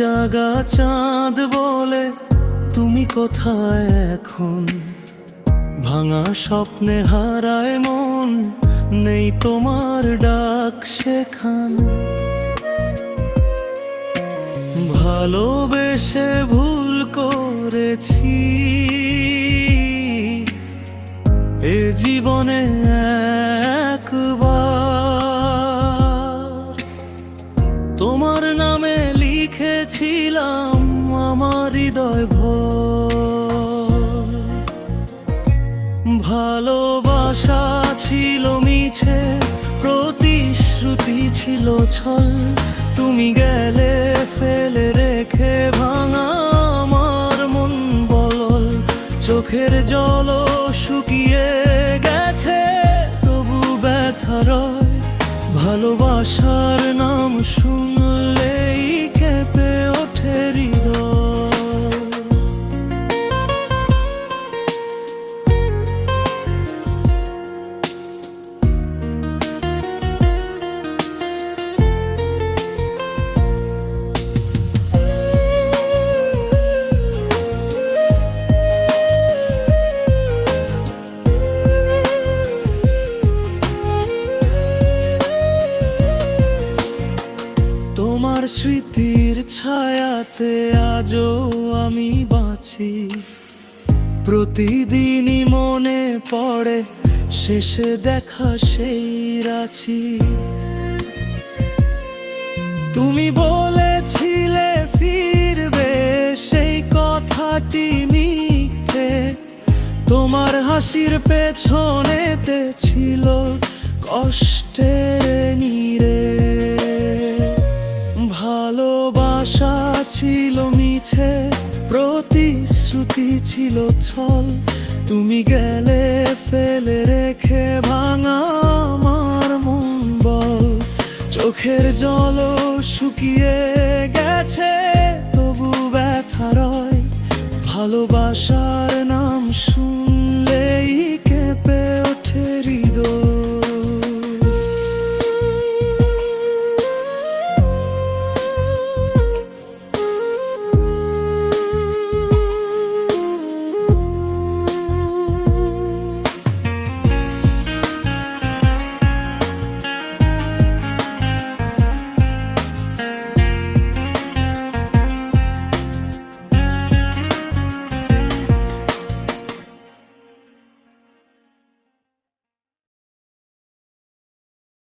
জাগা চাঁদ বলে, তুমি কোথায় এখন? ভাঙা স্বপ্নে হারায় মন, নেই তোমার ডাক সেখান। ভালোবেসে ভুল করেছি, এ জীবনে হৃদয় ভালোবাসা ছিল মিছে, প্রতিশ্রুতি ছিল ছল। তুমি গেলে ফেলে রেখে ভাঙা আমার মন বল চোখের জল শুকিয়ে গেছে, তবু ব্যথা রয়। ভালোবাসার নাম শুনলেই তোমার স্মৃতির ছায়াতে আজও আমি বাঁচি। প্রতিদিনই মনে পড়ে, শেষে দেখা সেই রাছি তুমি বলেছিলে ফিরবে, সেই কথাটি মিথ্যে। তোমার হাসির পেছনেতে ছিল কষ্টের নীরে। প্রতিশ্রুতি ছিল ছল। তুমি গেলে ফেলে রেখে ভাঙা আমার মন বল। চোখের জল শুকিয়ে গেছে, তবু ব্যথা রয়। ভালোবাসার নাম শুন।